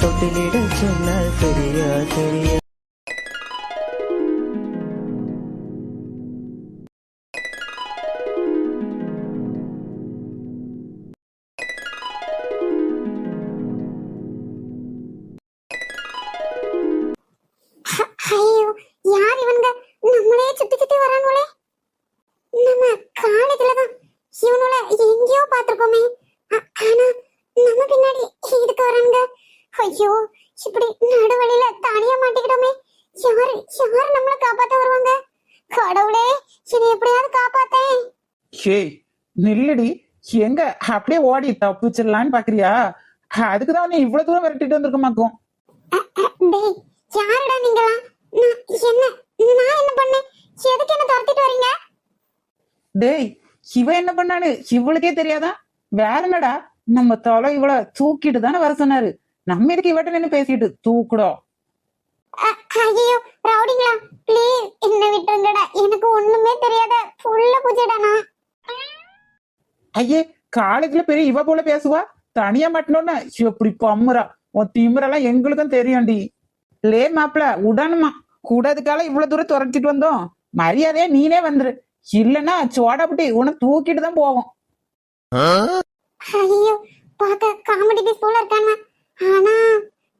தொட்டிலிட சொன்னால் சரியா சரியா ஐயோ இப்படி நடுவழியில தனியா மாட்டிக்கிட்டோமே. யாரு யாரு நம்மள காப்பாத்த வருவாங்க? கடவுளே என்னை எப்படியாவது காப்பாத்தேன். ஹேய் நில்லுடி. எங்க? அப்படியே ஓடி தப்பிச்சிடலான்னு பாக்குறியா? அதுக்குதான் நீ இவ்வளவு தூரம் விரட்டிட்டு வந்திருக்க மாக்கும் டேய் யாருடா நீங்களாம்? நான் என்ன நான் என்ன பண்ணேன்? எதுக்கு என்ன துரத்திட்டு வரீங்க? டேய் இவ என்ன பண்ணான்னு இவளுக்கே தெரியாதா? வேற என்னடா? நம்ம தொலை இவள தூக்கிட்டு தானே வர சொன்னாரு. நம்ம எதுக்கு இவட்ட நின்னு பேசிட்டு? தூக்குடோ. ஐயோ ரவுடிங்களா ப்ளீஸ் என்ன விட்டுருங்கடா. எனக்கு ஒண்ணுமே தெரியாத ஃபுல்ல பூஜைடா நான். ஐயே காலேஜ்ல பெரிய இவ போல பேசுவா? தனியா மாட்டணும்னா எப்படி பம்முறா. உன் திமிரெல்லாம் எங்களுக்கும் தெரியும்டி. லே மாப்பிள உடனுமா. கூடாதுக்கால இவ்வளவு தூரம் துரத்திட்டு வந்தோம். மரியாதையா நீனே வந்துரு. இல்லன்னா சோடாபுட்டி உன்னை தூக்கிட்டு தான் போவோம். ஐயோ பார்க்க காமெடி பீஸ் போல இருக்காங்க ஆனா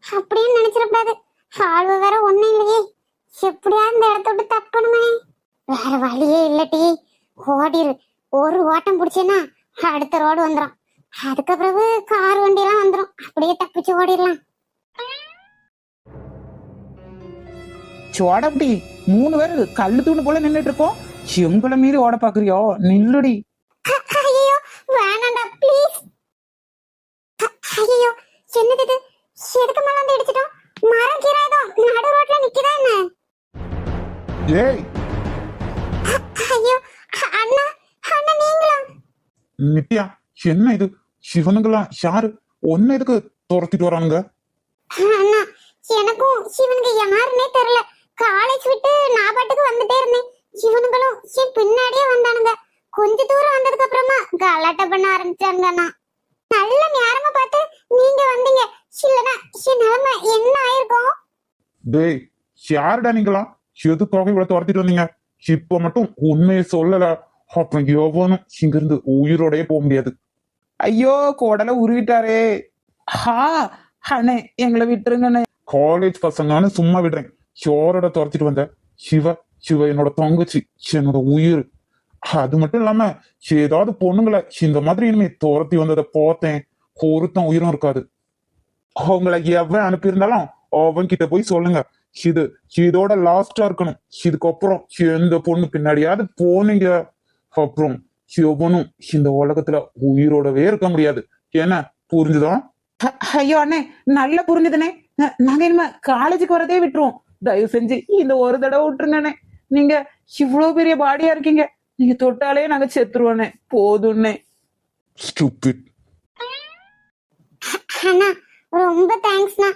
அப்படின்னு நினைச்சிடக்கூடாது. ஆழ்வு வேற ஒண்ணும் இல்லையே. எப்படியாவது இந்த இடத்த விட்டு தப்பணுமே வேற வழியே இல்லட்டி ஓடிரு ஒரு ஓட்டம் பிடிச்சேன்னா அடுத்த ரோடு வந்துடும் அதுக்கு பிறகு கார் வண்டி எல்லாம் வந்துடும் அப்படியே தப்பிச்சு ஓடிடலாம். சோடாபுட்டி மூணு பேர் கல்லு தூணு போல நின்னுட்டு இருக்கோம். எங்களை மீறி ஓட பாக்குறியோ? நில்லுடி ஐயோ வேணாண்டா ப்ளீஸ் ஐயோ என்னது இது? எதுக்கு மேல வந்து இடிச்சிட்டோம். மரம் கீராதம் நடு ரோட்ல நிக்குதா என்ன? ஏய்! ஐயோ அண்ணா அண்ணா நீங்களா? நித்யா என்ன இது? சிவனுங்களாம் யாரு? ஒன்னு எதுக்கு துரத்திட்டு வரானுங்க? அண்ணா எனக்கும் சிவனுக்கு யாருன்னே தெரியல. காலேஜ் விட்டு நான் பாட்டுக்கு வந்துட்டே இருந்தேன். சிவனுங்களும் என் பின்னாடியே வந்தானுங்க. கொஞ்ச தூரம் வந்ததுக்கு அப்புறமா கலாட்டை பண்ண ஆரம்பிச்சாங்க அண்ணா. நல்ல நேரமா பார்த்து நீங்க வந்தீங்க. இல்லனா என் நிலைமை என்ன ஆயிருக்கும்? டேய் யாருடா நீங்களாம்? எதுக்காக இவ்வளவு துரத்திட்டு வந்தீங்க? இப்ப மட்டும் உண்மையை சொல்லல. அப்புறம் எவனும் இங்கிருந்து உயிரோடயே போக முடியாது. ஐயோ கோடலை உருவிட்டாரே. ஹா அண்ணே எங்களை விட்டுருங்கண்ணே. காலேஜ் பசங்கன்னு சும்மா விடுறேன். யாரோட துரத்திட்டு வந்த? சிவ சிவ என்னோட தங்கச்சி என்னோட உயிர். அது மட்டும் இல்லாம ஏதாவது பொண்ணுங்களை இந்த மாதிரி இனிமே துரத்தி வந்ததை பார்த்தேன். ஒருத்தன் உயிரும் இருக்காது. அவங்களை எவன் அனுப்பியிருந்தாலும் அவன் கிட்ட போய் சொல்லுங்க. இது இதோட லாஸ்டா இருக்கணும். இதுக்கப்புறம் எந்த பொண்ணு பின்னாடியாவது போனீங்க. அப்புறம் எவனும் இந்த உலகத்துல உயிரோடவே இருக்க முடியாது. என்ன புரிஞ்சுதா? ஐயோ அண்ணே நல்லா புரிஞ்சுதுனே நாங்க இனிமே காலேஜுக்கு வரதே விட்டுருவோம். தயவு செஞ்சு இந்த ஒரு தடவை விட்டுருங்கண்ணே. நீங்க இவ்வளவு பெரிய பாடியா இருக்கீங்க. நீங்க தொட்டாலே நாங்க செத்துருவோண்ணே போதும்ண்ணே ஸ்டூபிட் அண்ணா ரொம்ப தேங்க்ஸ்ண்ணா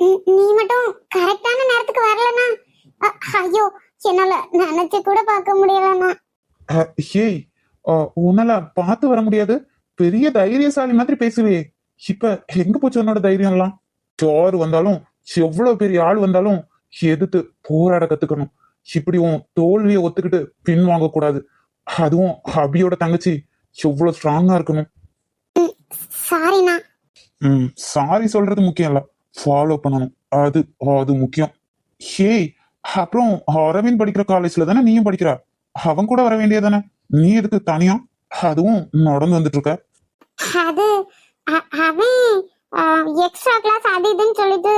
நீ- மட்டும் கரெக்டான நேரத்துக்கு வரலண்ணா. அ- ஐயோ என்னால நினைச்சு கூட பார்க்க முடியலண்ணா. அஹ், உன்னால பார்த்து வர முடியாது. பெரிய தைரியசாலி மாதிரி பேசுவே. இப்ப எங்க போச்சு உன்னோட தைரியம் எல்லாம் சோறு வந்தாலும் எவ்வளவு பெரிய ஆள் வந்தாலும் எதிர்த்து போராட கத்துக்கணும். இப்படி உன் தோல்வியை ஒத்துக்கிட்டு பின் வாங்க கூடாது அதுவும் ஹபியோட தங்கச்சி. எவ்வளவு ஸ்ட்ராங்கா இருக்கணும். சாரிண்ணா. ம் சாரி சொல்றது முக்கியம் இல்ல. ஃபாலோ பண்ணணும். அது அது முக்கியம். ஹேய் அப்புறம் அரவிந்த் படிக்கிற காலேஜ்ல தானே நீயும் படிக்கிற? அவன் கூட வர வேண்டியதானே நீ எதுக்கு தனியா? அதுவும் நடந்து வந்துட்டு இருக்க. அது அவன் எக்ஸ்ட்ரா கிளாஸ் அது இதுன்னு சொல்லிட்டு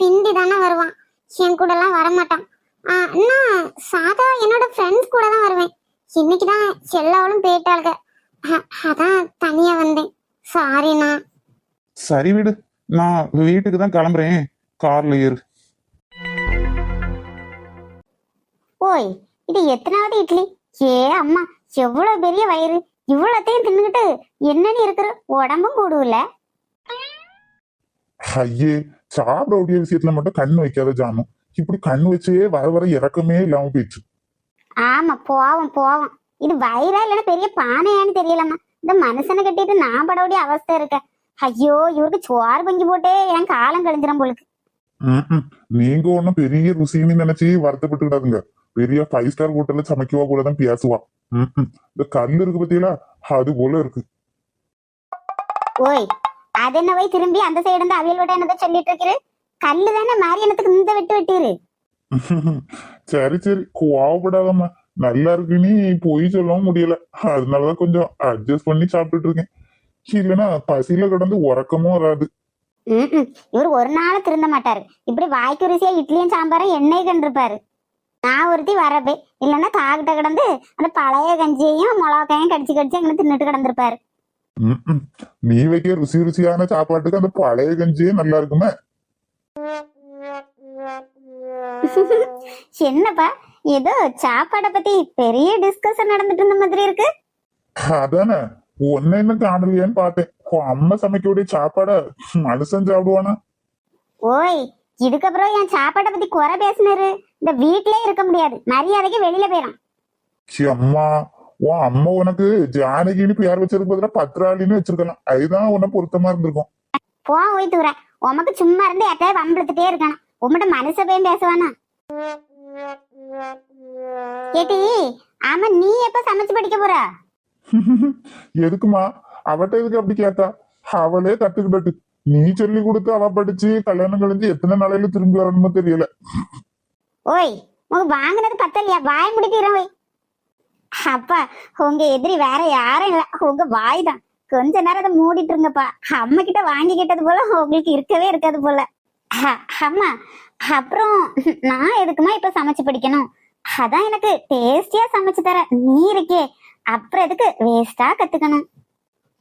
பிந்தி தானே வருவான். என் கூட எல்லாம் வரமாட்டான் நான் சாதா என்னோட ஃப்ரெண்ட்ஸ் கூட தான் வருவேன். இன்னைக்கு தான் எல்லாவளும் போயிட்டாளுங்க அ- அதான் தனியா வந்தேன். சாரிண்ணா சரி விடு. நான் வீட்டுக்கு தான் கிளம்புறேன். கார்ல ஏறு. ஓய் இது எத்தனாவது இட்லி? ஏ அம்மா எவ்வளவு பெரிய வயிறு. இவ்வளத்தையும் தின்னுகிட்டு என்னன்னு இருக்கிற? உடம்பும் கூடுல ஐயே சாப்பிட விஷயத்துல மட்டும் கண் வைக்காத ஜானு. இப்படி கண்ணு வச்சே வர வர இறக்கமே இல்லாம போயிடுச்சு. ஆமா போவோம் போவோம். இது வயிறா இல்லைன்னா பெரிய பானையான்னு தெரியலம்மா. இந்த மனுஷனை கட்டிட்டு நான் படவுடைய அவஸ்தை இருக்க. ஐயோ இவருக்கு சோறு பொங்கி போட்டே என் காலம் கழிஞ்சிரும் போலுக்கு. நீங்க ஒண்ணும் பெரிய ருசின்னு நினைச்சு வருத்தப்பட்டுக்கிடாதுங்க பெரிய ஃபைவ் ஸ்டார் ஹோட்டல்ல சமைக்கவா போலதான் பேசுவா. இந்த கல் இருக்கு பத்தியலா? அது போல இருக்கு. ஓய் அது என்ன போய் திரும்பி அந்த சைடு இருந்து அவியல் விட என்னதை சொல்லிட்டு இருக்கிற? கல்லு தானே மாரியனத்துக்கு இந்த வெட்டு வெட்டிரு சரி சரி. கோவப்படாதம்மா. நல்லா இருக்குன்னு போய் சொல்லவும் முடியல. அதனாலதான் கொஞ்சம் அட்ஜஸ்ட் பண்ணி சாப்பிட்டுட்டு இருக்கேன் இல்லைன்னா பசியில கிடந்து உறக்கமும் வராது. இவர் ஒரு நாள் திருந்த மாட்டாரு. இப்படி வாய்க்கு ருசியா இட்லியும் சாம்பாரும் எண்ணெய் கண்டிருப்பாரு. நான் ஒருத்தி வரப்பே. இல்லைன்னா காகிட்ட கிடந்து அந்த பழைய கஞ்சியையும் மிளகாயும் கடிச்சு கடிச்சு அங்கே தின்னுட்டு கிடந்திருப்பாரு. நீ வைக்க ருசி ருசியான சாப்பாட்டுக்கு அந்த பழைய கஞ்சியே நல்லா இருக்குமே. என்னப்பா ஏதோ சாப்பாடை பத்தி பெரிய டிஸ்கஷன் நடந்துட்டு இருந்த மாதிரி இருக்கு. அதானே ஒன்ன என்ன காணலையான்னு பார்த்தேன். உன் அம்மா சமைக்கக்கூடிய சாப்பாட மனுஷன் சாப்பிடுவானா? ஓய் இதுக்கப்புறம் என் சாப்பாடை பத்தி குறை பேசினாரு. இந்த வீட்லயே இருக்க முடியாது. மரியாதைக்கு வெளியில போயிடும் அம்மா உன் அம்மா உனக்கு ஜானகின்னு பேர் வச்சதுக்கு பதிலா பத்ராளின்னு வச்சிருக்கலாம். அதுதான் உன்னை பொருத்தமா இருந்திருக்கும். போ ஓய் தூர. உமக்கு சும்மா இருந்து யார்ட்டாவது வம்பிழுத்துட்டே இருக்கணும். உங்கள்கிட்ட மனுஷ போய் பேசுவானா? கேட்டி ஆமா நீ எப்ப சமைச்சு படிக்க போற? எதுக்குமா? அவட்ட எதுக்கு அப்படி கேட்டா? அவளே கத்துக்கிட்டு நீ சொல்லி கொடுத்து அவ படிச்சு கல்யாணம் கழிஞ்சு எத்தனை நாளையில திரும்பி வரணுமோ தெரியல. ஓய் உங்க வாங்கினது பத்தலையா? வாய் முடிக்கிறோம் அப்பா உங்க எதிரி வேற யாரும் இல்ல. உங்க வாய் தான். கொஞ்ச நேரம் அதை மூடிட்டு இருங்கப்பா. அம்மா கிட்ட வாங்கிக்கிட்டது போல உங்களுக்கு இருக்கவே இருக்காது போல. அ- அம்மா அப்புறம் நான் எதுக்குமா இப்ப சமைச்சு பிடிக்கணும்? அதான் எனக்கு டேஸ்டியா சமைச்சு தர நீ இருக்கே. அப்புறம் எதுக்கு வேஸ்டா கத்துக்கணும்?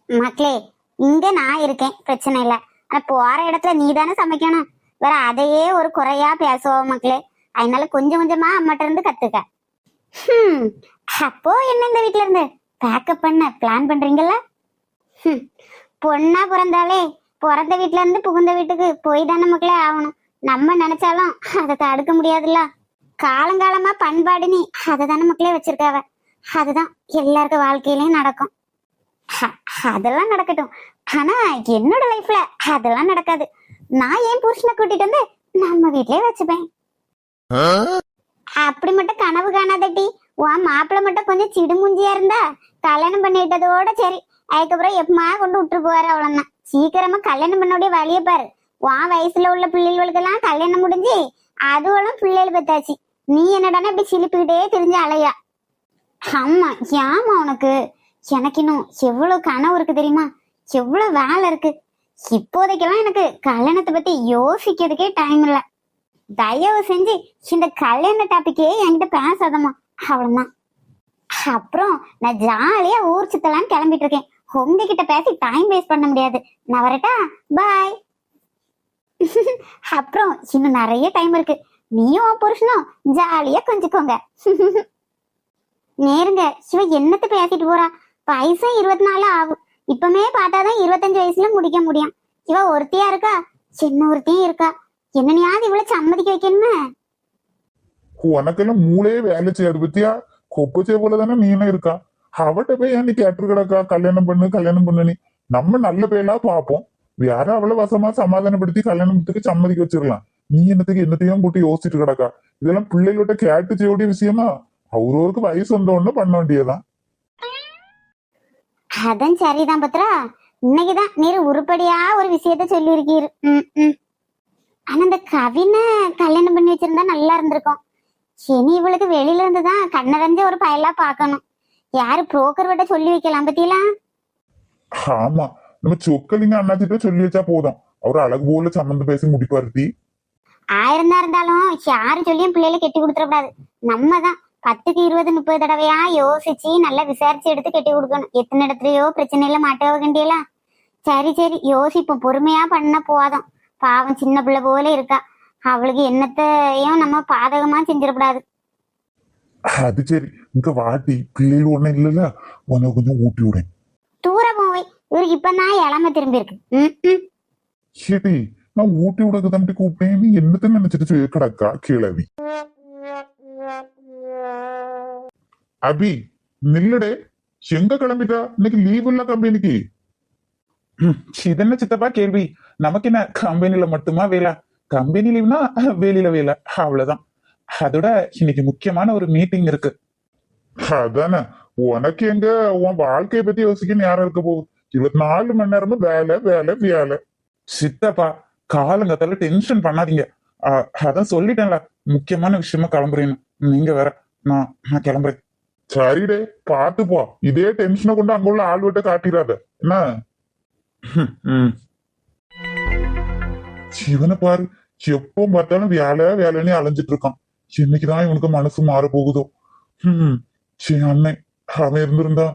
மக்களே இங்க நான் இருக்கேன். பிரச்சனை இல்ல. ஆனா போற இடத்துல நீ தானே சமைக்கணும். வேற அதையே ஒரு குறையா பேசுவோம் மக்களே. அதனால கொஞ்சம் கொஞ்சமா அம்மாட்ட இருந்து கத்துக்க. ஹம், அப்போ என்ன இந்த வீட்ல இருந்து? பேக்கப் பண்ண பிளான் பண்றீங்கல்ல? ஹம், பொண்ணா பிறந்தாலே பிறந்த வீட்ல இருந்து புகுந்த வீட்டுக்கு போய் தானே மக்களே ஆகணும். நம்ம நினைச்சாலும் அதை தடுக்க முடியாதுல்ல. காலங்காலமா பண்பாடு நீ அதை தானே மக்களே வச்சிருக்காவ. அதுதான் எல்லாருக்கும் வாழ்க்கையிலயும் நடக்கும். அதெல்லாம் நடக்கட்டும். ஆனா என்னோட லைஃப்ல அதெல்லாம் நடக்காது. நான் என் புருஷனை கூட்டிட்டு வந்து நம்ம வீட்லயே வச்சுப்பேன்? அப்படி மட்டும் கனவு காணாதட்டி உன் மாப்பிள்ளை மட்டும் கொஞ்சம் சிடுமுஞ்சியா இருந்தா கல்யாணம் பண்ணிட்டதோட சரி. அதுக்கப்புறம் எப்பமா கொண்டு விட்டு போவாரு அவ்வளவுதான். சீக்கிரமா கல்யாணம் பண்ணோடைய வழிய பாரு. உன் வயசுல உள்ள பிள்ளைகளுக்கெல்லாம் கல்யாணம் முடிஞ்சு அதுவளும் பிள்ளைகள் பத்தாச்சு. நீ என்னடானா இப்படி சிலிப்பிக்கிட்டே தெரிஞ்சு அலையா? ஆமா ஏமா உனக்கு? எனக்கு இன்னும் எவ்வளவு கனவு இருக்கு தெரியுமா? எவ்வளவு வேலை இருக்கு? இப்போதைக்கெல்லாம் எனக்கு கல்யாணத்தை பத்தி யோசிக்கிறதுக்கே டைம் இல்ல. தயவு செஞ்சு இந்த கல்யாண டாபிக்கே என்கிட்ட பேசாதம்மா. அவ்வளவுதான். அப்புறம் நான் ஜாலியா ஊர் சுத்தலாம்னு கிளம்பிட்டு இருக்கேன். உங்ககிட்ட பேசி டைம் வேஸ்ட் பண்ண முடியாது. நான் வரட்டா? பாய் அப்புறம் இன்னும் நிறைய டைம் இருக்கு. நீயும் புருஷனும் ஜாலியா கொஞ்சிக்கோங்க. நேருங்க சிவ என்னத்த பேசிட்டு போறா? வயசும் இருபத்தி நாலு ஆகும். இப்பமே பார்த்தாதான் இருபத்தஞ்சு வயசுல முடிக்க முடியும். இவ ஒருத்தியா இருக்கா? சின்ன ஒருத்தியும் இருக்கா? என்னனையாவது இவ்வளவு சம்மதிக்க வைக்கணுமே? உனக்கெல்லாம் மூளையே வேலை செய்யாது பத்தியா? கொப்பச்சே போல தானே நீனும் இருக்கா? அவட்ட போய் அன்னைக்கு நீ கல்யாணம் பண்ணு கல்யாணம் பண்ணுன்னு? நம்ம நல்ல பேலா பார்ப்போம். வேற அவளை வசமா சமாதானப்படுத்தி கல்யாணத்துக்கு சம்மதிக்க வச்சிடலாம். நீ என்னத்துக்கு என்னத்தையும் கூட்டி யோசிச்சுட்டு கிடக்கா? இதெல்லாம் பிள்ளைகளோட கேட்டு செய்ய வேண்டிய விஷயமா? அவரவருக்கு வயசு வந்த பண்ண வேண்டியதுதான். அதான் சரிதான் பத்ரா. இன்னைக்குதான் நீர் உருப்படியா ஒரு விஷயத்த சொல்லியிருக்கீரு. ம், ஆனா இந்த கவினை கல்யாணம் பண்ணி வச்சிருந்தா நல்லா இருந்திருக்கும். இனி இவளுக்கு வெளியில இருந்துதான் தான் ஒரு பயலா பார்க்கணும். யாரு புரோக்கர் விட்ட சொல்லி வைக்கலாம் பத்தியலாம் ஆமா நம்ம சொக்கலிங்க அண்ணாச்சிட்ட சொல்லி வச்சா போதும். அவர் அழகு போல சம்மந்தம் பேசி முடிப்பாருத்தி ஆயிரம் தான் இருந்தாலும் யாரு சொல்லியும் பிள்ளைகளை கெட்டி கொடுத்துடக்கூடாது. நம்ம தான் பத்துக்கு இருபது முப்பது தடவையா யோசிச்சு நல்லா விசாரிச்சு எடுத்து கெட்டி கொடுக்கணும். எத்தனை இடத்துலயோ பிரச்சனையில மாட்ட வேண்டியலாம் சரி சரி யோசிப்போம். பொறுமையா பண்ண போதும். பாவம் சின்ன பிள்ளை போல இருக்கா. அவளுக்கு என்னத்தையும் நம்ம பாதகமா செஞ்சிடக்கூடாது. அது சரி இங்க வாட்டி பிள்ளைகள் ஒண்ணும் இல்லைல்ல உனக்கு கொஞ்சம் ஊட்டி விடேன் தூர போவை இவருக்கு இப்பதான் இளமை திரும்பி இருக்கு. சரி நான் ஊட்டி விடக்கு தம்பி கூப்பிட்டேன் நீ என்னத்த நினைச்சிட்டு கிடக்கா கிழவி அபி நில்லுடே எங்க கிளம்பிட்டா இன்னைக்கு லீவ் இல்ல கம்பெனிக்கு இதென்ன சித்தப்பா கேள்வி நமக்கு என்ன கம்பெனில மட்டுமா வேலை கம்பெனி லீவ்னா வெளியில வேலை அவ்வளவுதான் அதோட இன்னைக்கு முக்கியமான ஒரு மீட்டிங் இருக்கு. அதானே? உனக்கு எங்க உன் வாழ்க்கைய பத்தி யோசிக்கன்னு யாரும் இருக்க போகுது? இருபத்தி நாலு மணி நேரமும் வேலை வேலை வேலை. சித்தப்பா காலங்கத்தால டென்ஷன் பண்ணாதீங்க. அதான் சொல்லிட்டேன்ல. முக்கியமான விஷயமா கிளம்புறேன்னு. நீங்க வேற நான் நான் கிளம்புறேன். சரிடே பார்த்து போ. இதே டென்ஷனை கொண்டு அங்க உள்ள ஆள் விட்ட காட்டிடாத என்ன ம் இவனை பாரு. எப்போ பார்த்தாலும் வேலை வேலைன்னு அலைஞ்சிட்டு இருக்கான். இன்னைக்குதான் இவனுக்கு மனசு மாற போகுதோ ஹம். சரி அண்ணன் அவன் இருந்திருந்தா.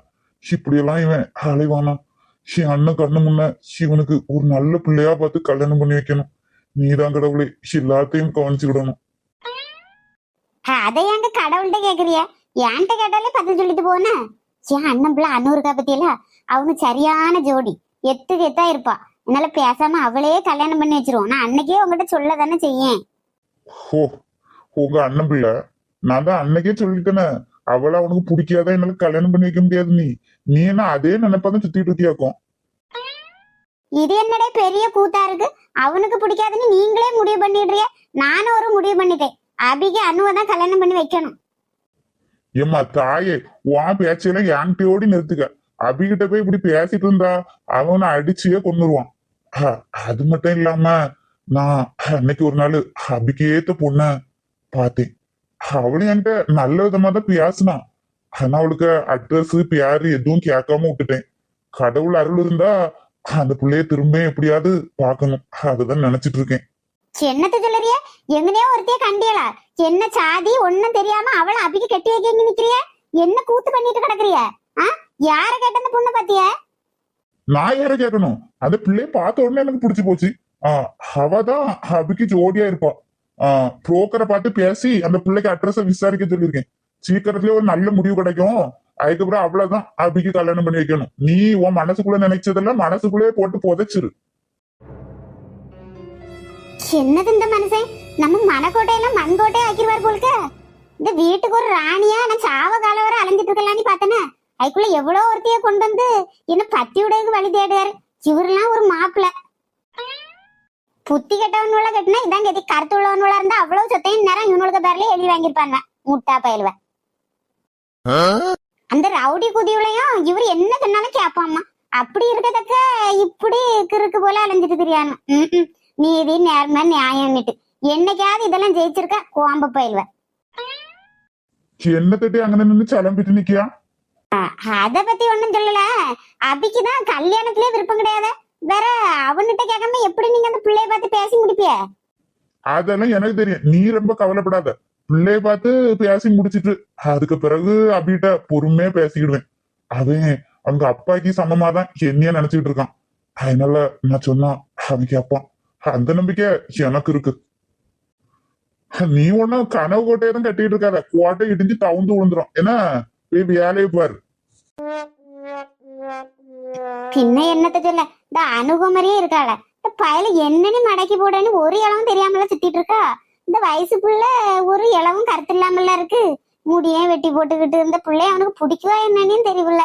இப்படியெல்லாம் இவன் அலைவானா? என் அண்ணன் கண்ணு முன்ன இவனுக்கு ஒரு நல்ல பிள்ளையா பார்த்து கல்யாணம் பண்ணி வைக்கணும். நீதான் கடவுளே. எல்லாத்தையும் கவனிச்சுக்கிடணும். அதை ஏங்க கடவுள்கிட்ட கேக்குறிய? என்கிட்ட கேட்டாலே பதில் சொல்லிட்டு போன? என் அண்ணன் பிள்ளை அன்னூருக்கா பத்தியில? அவனு சரியான ஜோடி. எத்தா இருப்பா. என்னால பேசாம அவளையே கல்யாணம் பண்ணி வச்சிருவோம். நான் அன்னைக்கே உங்ககிட்ட சொல்ல தானே செய்யேன். ஓ உங்க அண்ணன் பிள்ளை. நான் தான் அன்னைக்கே சொல்லிட்டேனே. அவளை அவனுக்கு பிடிக்காத என்னால கல்யாணம் பண்ணி வைக்க முடியாது நீ. நீ என்ன அதே நினைப்பாதான் சுத்திட்டு இருக்கியாக்கும். இது என்னடே பெரிய கூத்தா இருக்கு? அவனுக்கு பிடிக்காதுன்னு நீங்களே முடிவு பண்ணிடுறிய நானும் ஒரு முடிவு பண்ணிட்டேன். அபிக்கு அனுவை தான் கல்யாணம் பண்ணி வைக்கணும். ஏம்மா தாயே உன் பேச்சையெல்லாம் என்கிட்டயோடி நிறுத்துக்க. அபிகிட்ட போய் இப்படி பேசிட்டு இருந்தா அவனை அடிச்சே கொண்டுருவான் அது மட்டும் இல்லாம நான் அன்னைக்கு ஒரு நாள் அபிக்கு ஏத்த பொண்ண பார்த்தேன் அவளும் என்கிட்ட நல்ல விதமா தான் பேசினா. ஆனா அவளுக்கு அட்ரஸ் பேரு எதுவும் கேட்காம விட்டுட்டேன். கடவுள் அருள் இருந்தா அந்த பிள்ளைய திரும்ப எப்படியாவது பார்க்கணும். அதுதான் நினைச்சிட்டு இருக்கேன். என்னத்த சொல்லுறிய? எங்கனையோ ஒருத்தைய கண்டியலா. என்ன சாதி ஒண்ணும் தெரியாம அவளை அபிக்கு கட்டி வைக்க நிக்கிறிய? என்ன கூத்து பண்ணிட்டு கிடக்குறிய? யார கேட்ட அந்த பொண்ணு பாத்திய? நான் யார கேட்கணும்? அந்த பிள்ளைய பார்த்த உடனே எனக்கு பிடிச்சு போச்சு. அவதான் அபிக்கு ஜோடியா இருப்பா. புரோக்கரை பார்த்து பேசி அந்த பிள்ளைக்கு அட்ரஸ விசாரிக்க சொல்லியிருக்கேன். சீக்கிரத்துல ஒரு நல்ல முடிவு கிடைக்கும். அதுக்கப்புறம் அவ்வளவுதான். அபிக்கு கல்யாணம் பண்ணி வைக்கணும். நீ உன் மனசுக்குள்ள நினைச்சதெல்லாம் மனசுக்குள்ளே போட்டு புதைச்சிரு. என்னது இந்த மனுஷன் நம்ம மனக்கோட்டையில மண்கோட்டை ஆக்கிடுவார் போலுக்க இந்த வீட்டுக்கு ஒரு ராணியா நான் சாவ கால வர அலைஞ்சிட்டு இருக்கலாம்னு பார்த்தேனே. அதுக்குள்ள எவ்வளவு ஒருத்தைய கொண்டு வந்து என்ன பத்தி உடையக்கு வழி தேடுறாரு. இவரெல்லாம் ஒரு மாப்பிள்ள. புத்தி கெட்டவனுள்ள கட்டினா இதான் கதி. கருத்து உள்ளவனுள்ள இருந்தா அவ்வளவு சொத்தையும் நேரம் இவனுக்கு பேர்ல எழுதி வாங்கியிருப்பாங்க. முட்டா பயிலுவ. அந்த ரவுடி குதியுலையும் இவர் என்ன சொன்னாலும் கேட்பாம்மா அப்படி இருக்கத்தக்க இப்படி கிறுக்கு போல அலைஞ்சிட்டு தெரியானு. நீதி நேர்மை நியாயம்னுட்டு. என்னைக்காவது இதெல்லாம் ஜெயிச்சிருக்க கோம்ப பயில்வ. என்ன தட்டி அங்க நின்று சலம்பிட்டு நிக்கியா? அத பத்தி ஒண்ணும் சொல்லல. அபிக்குதான் கல்யாணத்திலே விருப்பம் கிடையாது. வேற அவன்கிட்ட கேட்காம எப்படி நீங்க அந்த பிள்ளைய பார்த்து பேசி முடிப்பிய? அதெல்லாம் எனக்கு தெரியும். நீ ரொம்ப கவலைப்படாத. பிள்ளைய பார்த்து பேசி முடிச்சிட்டு அதுக்கு பிறகு அபிகிட்ட பொறுமையா பேசிக்கிடுவேன். அவன் அவங்க அப்பாக்கு சமமா தான் என்னைய நினைச்சுக்கிட்டு இருக்கான். அதனால நான் சொன்னா அவன் கேட்பான் அந்த நம்பிக்கை எனக்கு இருக்கு. நீ ஒண்ணும் கனவு கோட்டையை தான் கட்டிட்டு இருக்காத. கோட்டை இடிஞ்சு தவுந்து விழுந்துரும். போய் வேலையை பாரு. பின்ன என்னத்த சொல்ல? இந்த அணுகுமரியே இருக்காள. இந்த பயல என்னன்னு மடக்கி போடன்னு ஒரு இளவும் தெரியாமல சுத்திட்டு இருக்கா இந்த வயசு புள்ள ஒரு இளவும் கருத்து இல்லாமல இருக்கு. முடியே வெட்டி போட்டுக்கிட்டு இருந்த பிள்ளைய அவனுக்கு பிடிக்குவா என்னன்னு தெரியல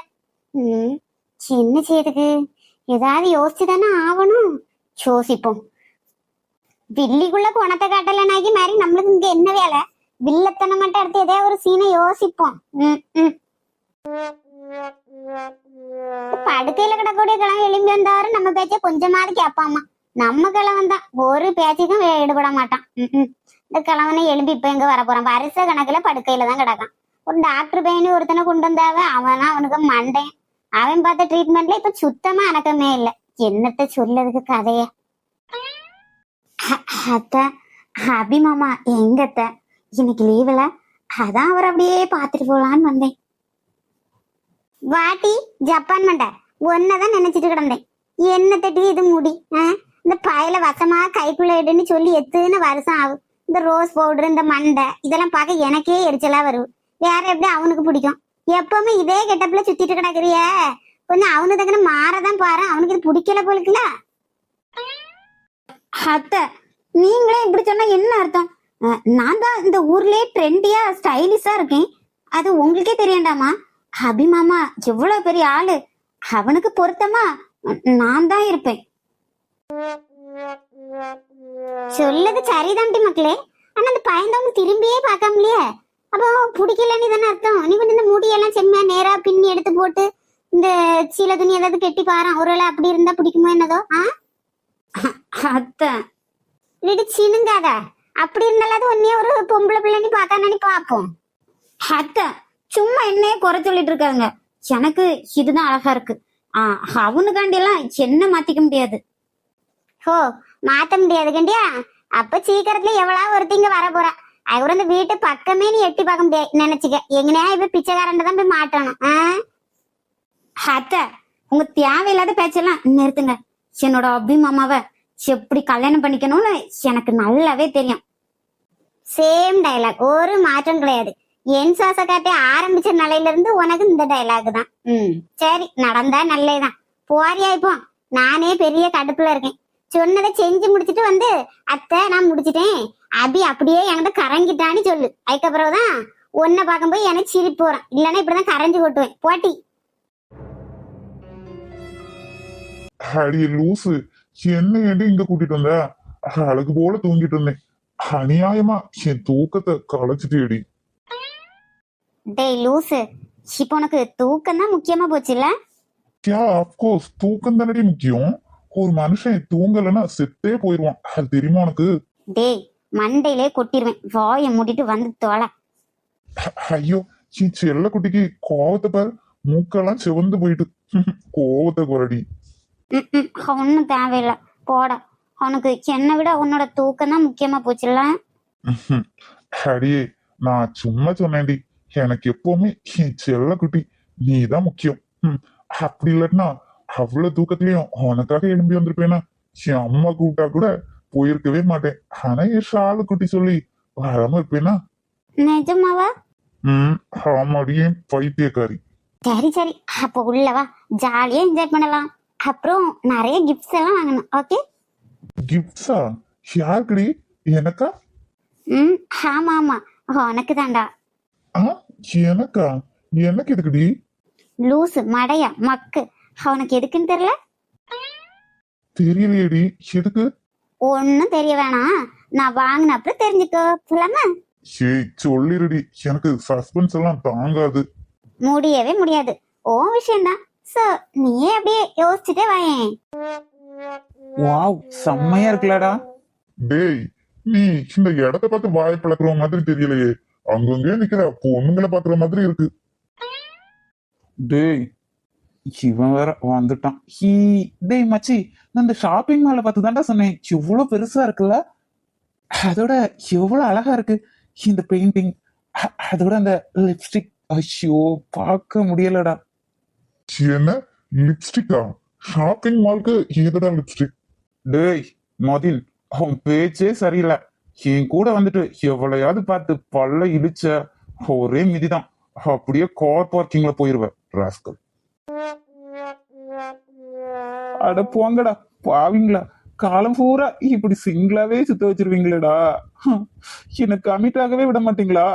ம் சின்ன செய்யுதுக்கு ஏதாவது யோசிச்சு தானே ஆகணும் யோசிப்போம். வில்லிக்குள்ள குணத்தை காட்டலனாகி மாதிரி நம்மளுக்கு இங்க என்ன வேலை? வில்லத்தனை மட்டும் எடுத்து ஏதாவது ஒரு சீனை யோசிப்போம். ம் ம். படுக்கையில கிடக்கூடிய கிழமை எலும்பி வந்தவரு நம்ம பேச்ச கொஞ்சமாவது கேட்பாமா நம்ம கிழவன் தான். ஒரு பேச்சுக்கும் ஈடுபட மாட்டான். இந்த கிழவனை எலும்பி இப்ப எங்க வர போறான்? வருஷ கணக்குல படுக்கையில தான் கிடக்கான். ஒரு டாக்டர் பையனு ஒருத்தனை கொண்டு வந்தாவ அவனா அவனுக்கு மண்டையன். அவன் பார்த்த ட்ரீட்மெண்ட்ல இப்ப சுத்தமா அணக்கமே இல்ல. என்னத்த சொல்லதுக்கு கதைய. அத்த அபிமாமா எங்கத்த இன்னைக்கு லீவுல அதான் அவர் அப்படியே பாத்துட்டு போலான்னு வந்தேன். வாட்டி ஜப்பான் மண்டை. ஒன்னதான் நினைச்சிட்டு கிடந்தேன். என்ன தட்டி இது முடி? இந்த பயல வசமா கைக்குள்ள எடுன்னு சொல்லி எத்தனை வருஷம் ஆகும். இந்த ரோஸ் பவுடர் இந்த மண்டை இதெல்லாம் பார்க்க எனக்கே எரிச்சலா வரும். வேற எப்படி அவனுக்கு பிடிக்கும்? எப்பவுமே இதே கெட்டப்ல சுத்திட்டு கிடக்குறிய. கொஞ்சம் அவனு தக்கன மாறதான் பாரு. அவனுக்கு இது பிடிக்கல போலுக்குல அத்தை நீங்களே இப்படி சொன்னா என்ன அர்த்தம்? நான் தான் இந்த ஊர்லயே ட்ரெண்டியா ஸ்டைலிஷா இருக்கேன். அது உங்களுக்கே தெரியண்டாமா? அபி மாமா எவ்வளவு பெரிய ஆளு. அவனுக்கு பொருத்தமா? நான் தான் இருப்பேன். சொல்லது சரிதான்டி மக்களே. ஆனா அந்த பயந்தவங்க திரும்பியே பார்க்காமலையே அப்போ பிடிக்கலன்னு தானே அர்த்தம். நீ கொஞ்சம் இந்த முடியெல்லாம் செம்மையா நேரா பின்னி எடுத்து போட்டு இந்த சீல துணி ஏதாவது கெட்டி பாறான் ஒருவேளை அப்படி இருந்தா பிடிக்குமோ என்னதோ ஆ? அத்தை. இல்லாட்டி சினுங்காத? அப்படி இருந்தாலும் ஒன்னே ஒரு பொம்பளை பிள்ளைன்னு பார்த்தானு பார்ப்போம். அத்தை சும்மா என்னையே குறை சொல்லிட்டு இருக்காங்க. எனக்கு இதுதான் அழகா இருக்கு. ஆஹ் அவனுக்காண்டி எல்லாம் என்ன மாத்திக்க முடியாது. ஹோ மாத்த முடியாது கண்டியா? அப்ப சீக்கிரத்துல எவ்வளவு ஒருத்திங்க வர போறா. அவர் இந்த வீட்டு பக்கமே நீ எட்டி பார்க்க முடியாது நினைச்சுக்க. எங்கனையா இப்ப பிச்சைக்காரன் தான் போய் மாட்டணும். அத்த உங்க தேவையில்லாத பேச்செல்லாம் நிறுத்துங்க. என்னோட அபி மாமாவை எப்படி கல்யாணம் பண்ணிக்கணும்னு எனக்கு நல்லாவே தெரியும். சேம் டைலாக் ஒரு மாற்றம் கிடையாது. என் சுவாச காட்டி ஆரம்பிச்ச நிலையில இருந்து உனக்கு இந்த டயலாக் தான். ம். சரி நடந்தா நல்லதுதான். போறியா இப்போ? நானே பெரிய கடுப்புல இருக்கேன். சொன்னதை செஞ்சு முடிச்சிட்டு வந்து அத்தை நான் முடிச்சிட்டேன். அபி அப்படியே என்கிட்ட கரங்கிட்டான்னு சொல்லு. அதுக்கப்புறம் தான் உன்னை பார்க்கும்போது எனக்கு சிரிப்பு வரும். இல்லைன்னா இப்படிதான் கரைஞ்சு கொட்டுவேன். போட்டி. அடியே லூசு. என்ன ஏண்டி இங்க கூட்டிட்டு வந்த? அழகு போல தூங்கிட்டு இருந்தேன். அநியாயமா என் தூக்கத்தை களைச்சிட்டேடி டேய் லூசு. இப்போ உனக்கு தூக்கம் தான் முக்கியமா போச்சு இல்ல யா அப்கோர்ஸ் தூக்கம் தானடி முக்கியம். ஒரு மனுஷன் தூங்கலைன்னா செத்தே போயிடுவான் அது தெரியுமா உனக்கு? டேய் மண்டையிலே கொட்டிடுவேன் வாயை மூடிட்டு வந்து தொலை. ஐயோ செல்ல குட்டிக்கு கோவத்தை பாரு. மூக்கெல்லாம் சிவந்து போயிட்டு. கோவத்தை குரடி. ம் ஒன்றும் தேவையில்லை. போட. அவனுக்கு என்னை விட உன்னோட தூக்கம் தான் முக்கியமா போச்சுல்ல? அடியே நான் சும்மா சொன்னேன்டி. எனக்கு எப்பவுமே என் செல்ல குட்டி. நீ தான் முக்கியம். ம், அப்படி இல்லாட்டினா அவ்வளவு தூக்கத்திலயும் உனக்காக எழும்பி வந்திருப்பேனா? என் அம்மா கூப்பிட்டா கூட போயிருக்கவே மாட்டேன். ஆனா என் ஷாலு குட்டி சொல்லி வராம இருப்பேனா? நிஜமாவா? ம் ஆமாடியே பைத்தியக்காரி. சரி சரி. அப்போ உள்ளவா ஜாலியா என்ஜாய் பண்ணலாம். அப்புறம் நிறைய கிஃப்ட்ஸ் எல்லாம் வாங்கணும். ஓகே கிஃப்ட்ஸா யாருக்குடி? எனக்கா? ம் ஆமா ஆமா உனக்கு தான்டா ஆ எனக்கா எனக்கு எதுக்குடி? லூசு மடையா மக்கு. அவனுக்கு எதுக்குன்னு தெரியல? தெரியலையேடி எதுக்கு? ஒன்னும் தெரிய வேணாம். நான் வாங்கின அப்புறம் தெரிஞ்சுக்கோ. சொல்லாம ஏய் சொல்லிருடி. எனக்கு சஸ்பென்ஸ் எல்லாம் தாங்காது. முடியவே முடியாது. ஓ விஷயம்தான். சோ நீயே அப்படியே யோசிச்சுட்டே வாயேன். வாவ் செம்மையா இருக்குல்லடா. டேய் நீ இந்த இடத்த பார்த்து வாய் பழக்கிற மாதிரி தெரியலையே. அங்கங்கே நிக்கிற பொண்ணுங்களை பாக்குற மாதிரி இருக்கு. டேய் இவன் வேற வந்துட்டான். ஹீ டேய் மச்சி நான் இந்த ஷாப்பிங் மாலை பார்த்து தான்டா சொன்னேன். எவ்வளவு பெருசா இருக்குல்ல? அதோட எவ்வளவு அழகா இருக்கு. இந்த பெயிண்டிங் அதோட அந்த லிப்ஸ்டிக் ஐயோ பார்க்க முடியலடா. என்ன? லிப்ஸ்டிக்கா ஷாப்பிங் மால்க்கு ஏதடா லிப்ஸ்டிக் டேய் மதின் அவன் பேச்சே சரியில்லை. என் கூட வந்துட்டு எவ்வளையாவது பார்த்து பல்ல இழிச்ச ஒரே மிதிதான். அப்படியே கார் பார்க்கிங்ல போயிருவ ராஸ்கல் அட போங்கடா பாவிங்களா? காலம் பூரா இப்படி சிங்கிளாவே சுத்த வச்சிருவீங்களேடா. ஹம், என்னை கமிட் ஆகவே விட மாட்டீங்களா?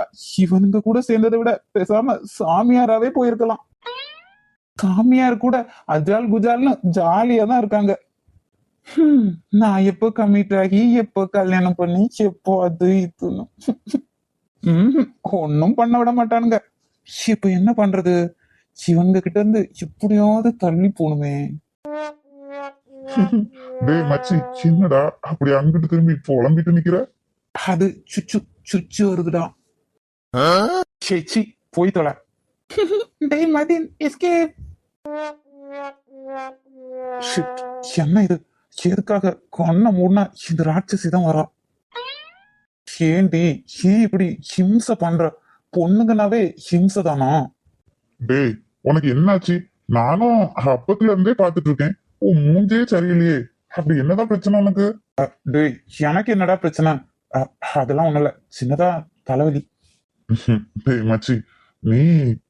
இவனுங்க கூட சேர்ந்ததை விட பேசாம சாமியாராவே போயிருக்கலாம். சாமியார் கூட அஜால் குஜால்னு ஜாலியா தான் இருக்காங்க. நான் எப்போ கமிட் ஆகி எப்போ கல்யாணம் பண்ணி எப்போ அது இதுன்னு. ம்ஹும், ஒண்ணும் பண்ண விட மாட்டானுங்க. இப்ப என்ன பண்றது? இவங்க கிட்ட இருந்து எப்படியாவது தள்ளி போகணுமே டேய் மச்சி சின்னடா அப்படி அங்கிட்டு திரும்பி புலம்பிட்டு நிக்கிற? அது சுச்சு சுச்சு வருதுடா. சேச்சி போய் தொலை. டேய் மதின் எஸ்கேப் என்ன இது? எதுக்காக? கண்ணை மூடினா இந்த ராட்சசி தான் வரா. ஏண்டி ஏன் இப்படி ஹிம்சை பண்ற? பொண்ணுங்கனாவே ஹிம்சை தானா? டேய் உனக்கு என்னாச்சு? நானும் அப்பத்துல இருந்தே பாத்துட்டு இருக்கேன். உன் மூஞ்சே சரியில்லையே. அப்படி என்னதான் பிரச்சனை உனக்கு? டேய் எனக்கு என்னடா பிரச்சனை? அதெல்லாம் ஒண்ணும் இல்ல சின்னதா தலைவலி. டேய் மச்சி நீ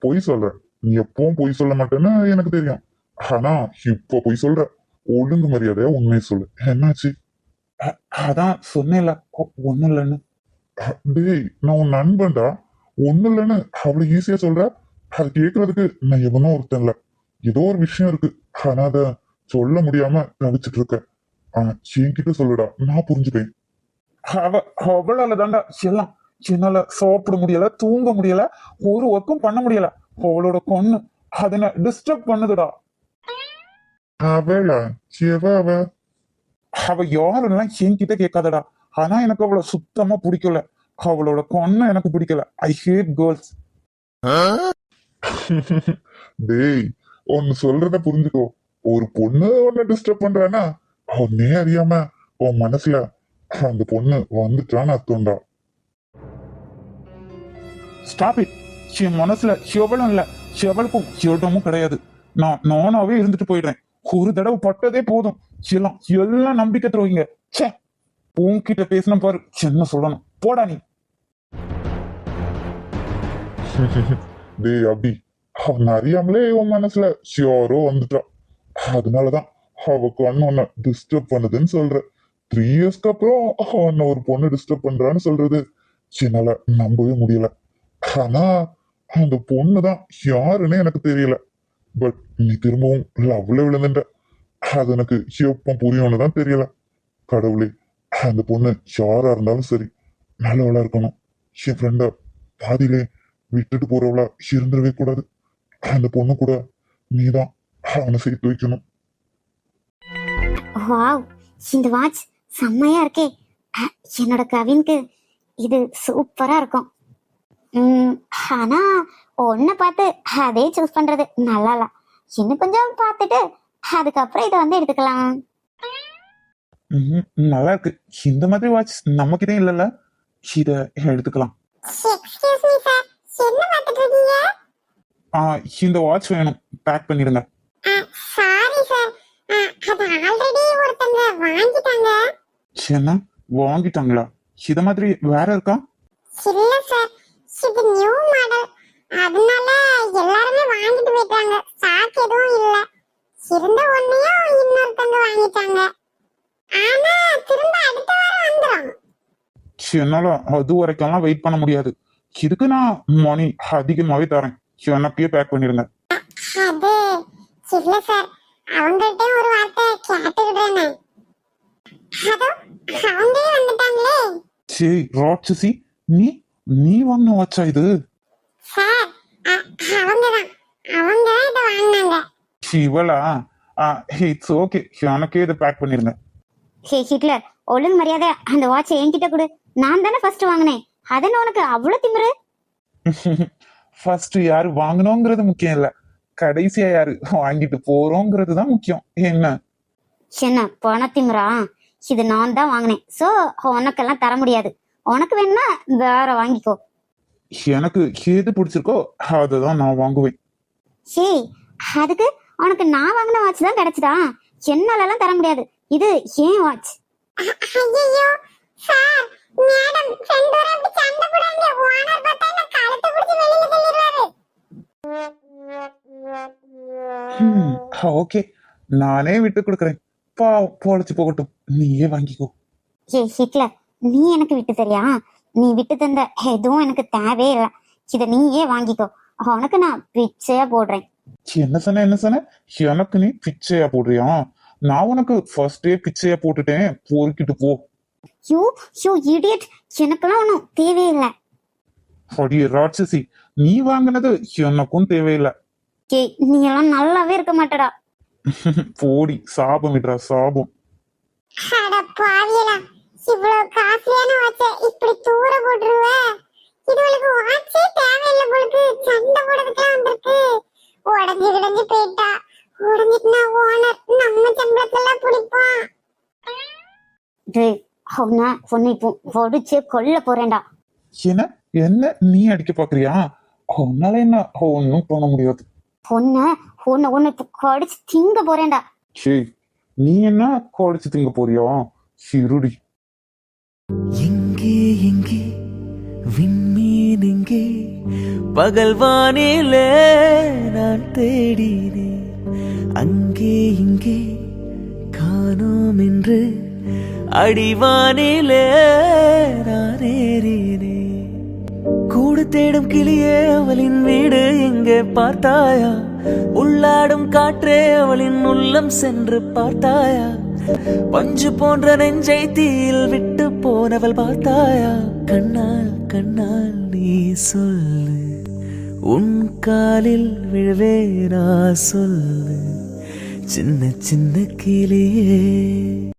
பொய் சொல்ற. நீ எப்பவும் பொய் சொல்ல மாட்டேன்னு எனக்கு தெரியும். ஆனா இப்போ பொய் சொல்ற. ஒழுங்கு மரியாதையா உண்மையை சொல்லு. என்னாச்சு? அதான் சொன்னேன்ல. ஒன்னும் இல்லைன்னு டேய் நான் உன் நண்பன்டா. ஒண்ணு இல்லைன்னு அவ்வளவு ஈஸியா சொல்ற? அது கேக்குறதுக்கு நான் எவனோ ஒருத்தன் இல்ல ஏதோ ஒரு விஷயம் இருக்கு. ஆனா அத சொல்ல முடியாம தவிச்சிட்டு இருக்கேன் என்கிட்ட சொல்லுடா. நான் புரிஞ்சுப்பேன். அவ அவளால தாண்டா எல்லாம் என்னால சாப்பிட முடியல தூங்க முடியல ஒரு ஒர்க்கும் பண்ண முடியல. அவளோட பொண்ணு அதனை டிஸ்டர்ப் பண்ணுதுடா. அவளா எவ அவ அவ யாருன்னா என்கிட்ட கேட்காதடா ஆனா எனக்கு அவளை சுத்தமா பிடிக்கல அவளோட கொன்ன எனக்கு பிடிக்கல ஐ ஹேட் கேர்ள்ஸ் டேய் ஒன்னு சொல்றத புரிஞ்சுக்கோ ஒரு பொண்ணு உன்னை டிஸ்டர்ப் பண்றானா அவனே அறியாம உன் மனசுல அந்த பொண்ணு வந்துட்டான்னு அர்த்தம்டா ஸ்டாப் இட் என் மனசுல எவளும் இல்ல எவளுக்கும் இடமும் கிடையாது நான் நானாவே இருந்துட்டு போயிடுறேன் ஒரு தடவை பட்டதே போதும். எல்லாம் எல்லாம் நம்பிக்கை துரோகிங்க ச்சே உன்கிட்ட பேசின பாரு. என்ன சொல்லணும்? போடா நீ. டேய் அபி அவன் அறியாமலே உன் மனசுல ஷியோரோ வந்துட்டான் அதனாலதான் அவ கண்ணு உன்னை டிஸ்டர்ப் பண்ணுதுன்னு சொல்ற. த்ரீ இயர்ஸ்க்கு அப்புறம் அவன் ஒரு பொண்ணு டிஸ்டர்ப் பண்றான்னு சொல்றது. என்னால நம்பவே முடியல. ஆனா அந்த பொண்ணுதான் யாருன்னு எனக்கு தெரியல. பட் நீ திரும்பவும் லவ்ல விழுந்துட்ட. அது எனக்கு எப்ப புரியும்னு தான் தெரியல. கடவுளே அந்த பொண்ணு யாரா இருந்தாலும் சரி நல்லவளா இருக்கணும். என் ஃப்ரெண்ட பாதியிலே விட்டுட்டு போறவளா இருந்துடவே கூடாது. அந்த பொண்ணு கூட நீதான் அவனை சேர்த்து வைக்கணும். வாவ் இந்த வாட்ச் செம்மையா இருக்கே. என்னோட கவின்க்கு இது சூப்பரா இருக்கும். ஆனா ஒன்ன பார்த்து அதே சூஸ் பண்றது நல்லா இல்ல இன்னும் கொஞ்சம் பார்த்துட்டு அதுக்கப்புறம் இதை வந்து எடுத்துக்கலாம். நல்லா இருக்கு இந்த மாதிரி வாட்ச் நமக்கிட்டே இல்லைல்ல. இத எடுத்துக்கலாம். எக்ஸ்கியூஸ் மீ சார் என்ன பார்த்துட்டு இருக்கீங்க? ஆ, இந்த வாட்ச் வேணும். பேக் பண்ணிடுங்க. சாரி சார் அது ஆல்ரெடி ஒருத்தங்க வாங்கிட்டாங்க. என்ன? வாங்கிட்டாங்களா? இத மாதிரி வேற இருக்கா? இல்ல சார் இது நியூ மாடல் அதனால எல்லாருமே வாங்கிட்டு போயிட்டாங்க. ஸ்டாக் எதுவும் இல்ல. இருந்த ஒன்னையும் இன்னொருத்தங்க வாங்கிட்டாங்க. ஆனா திரும்ப அடுத்த வாரம் வந்துரும். என்னால அது வரைக்கும்லாம் வெயிட் பண்ண முடியாது. இதுக்கு நான் மணி அதிகமாவே தரேன். எனக்கே பேக் பண்ணிடுங்க அது இல்ல சார் அவங்கள்ட்ட ஒரு வார்த்தை கேட்டுக்கிட்டேனே அதோ அவங்களே வந்துட்டாங்களே. சரி ராட்சசி நீ நீ வாங்கின வாட்சா இது? சார் அவங்கதான். அவங்க இதை வாங்கினாங்க. இவளா? It's okay. எனக்கே இதை பேக் பண்ணிருங்க ஹே ஹிட்லர் ஒழுங்கு மரியாதை அந்த வாட்சை என்கிட்ட கொடு. நான் தானே ஃபர்ஸ்ட் வாங்கினேன். அதன்னு உனக்கு அவ்வளவு திமிரு. ஃபர்ஸ்ட் யாரு வாங்கணுங்கிறது முக்கியம் இல்ல. கடைசியா யாரு வாங்கிட்டு போறோங்கிறது தான் முக்கியம். என்ன? என்ன பண திமிரா? இது நான் தான் வாங்கினேன். சோ உனக்கெல்லாம் தர முடியாது. உனக்கு வேணா வேற வாங்கிக்கோ. எனக்கு எது பிடிச்சிருக்கோ அதை தான் நான் வாங்குவேன். ஹே அதுக்கு உனக்கு நான் வாங்கின வாட்ச் தான் கிடைச்சதா? என்னாலலாம் தர முடியாது. இது ஏன் வாட்ச் ஐயோ சார் மேடம் ஃப்ரெண்ட் வர அப்படி சண்டை போடாதீங்க. ஓனர் பார்த்தா என்ன கழுத்தை பிடிச்சி வெளியில தள்ளிடுவாரு. ஓகே நானே விட்டு கொடுக்குறேன். பாவம் பொழைச்சு போகட்டும். நீயே வாங்கிக்கோ. ஏ ஹிட்லர் நீ எனக்கு விட்டு தரியா நீ விட்டு தந்த எதுவும் எனக்கு தேவையே இல்லை. இதை நீயே வாங்கிக்கோ. உனக்கு நான் பிச்சையா போடுறேன். என்ன சொன்ன என்ன சொன்ன? எனக்கு நீ பிச்சையா போடுறியா? நான் உனக்கு ஃபர்ஸ்டே பிச்சையா போட்டுட்டேன். பொறுக்கிட்டு போ. யூ யூ இடியட் எனக்கெல்லாம் ஒன்றும் தேவையில்லை அடியே ராட்சசி நீ வாங்கினது எனக்கும் தேவையில்லை. ஏய் நீ எல்லாம் நல்லாவே இருக்க மாட்டடா. போடி சாபம் விடுறா சாபம். அட பாவியலா. இவ்வளவு காஸ்ட்லியான வாட்ச இப்படி தூர போட்டுருவ? இது உனக்கு வாட்சே தேவையில்லை போலுக்கு. சண்டை போடுறதுக்கெல்லாம் வந்திருக்கு. உடஞ்சி கிடஞ்சி போயிட்டா. உடஞ்சிட்டுனா ஓனர் நம்ம சம்பளத்துல பிடிப்பான். டேய் அவனா உன்னை இப்போ ஒடிச்சு கொல்ல போறேன்டா. என்ன? என்ன நீ அடிக்க பாக்குறியா? உன்னால என்ன? ஒன்னும் பண்ண முடியாது. பொண்ண உன்னை உன்னை இப்போ கடிச்சு திங்க போறேன்டா. சே நீ என்ன கோடிச்சு திங்க போறியா? சிருடி எங்கே எங்கே விண்மீன் எங்கே பகல்வானிலே நான் தேடினேன். அங்கே இங்கே காணோம் என்று. அடிவானிலே நான் ஏறினேன். கூடு தேடும் கிளியே அவளின் வீடு எங்கே பார்த்தாயா? உள்ளாடும் காற்றே அவளின் உள்ளம் சென்று பார்த்தாயா? பஞ்சு போன்ற நெஞ்சை தீயில் விட்டு போனவள் பார்த்தாயா? கண்ணால் கண்ணால் நீ சொல்லு. உன் காலில் விழுவேனா? சொல்லு. சின்ன சின்ன கிளியே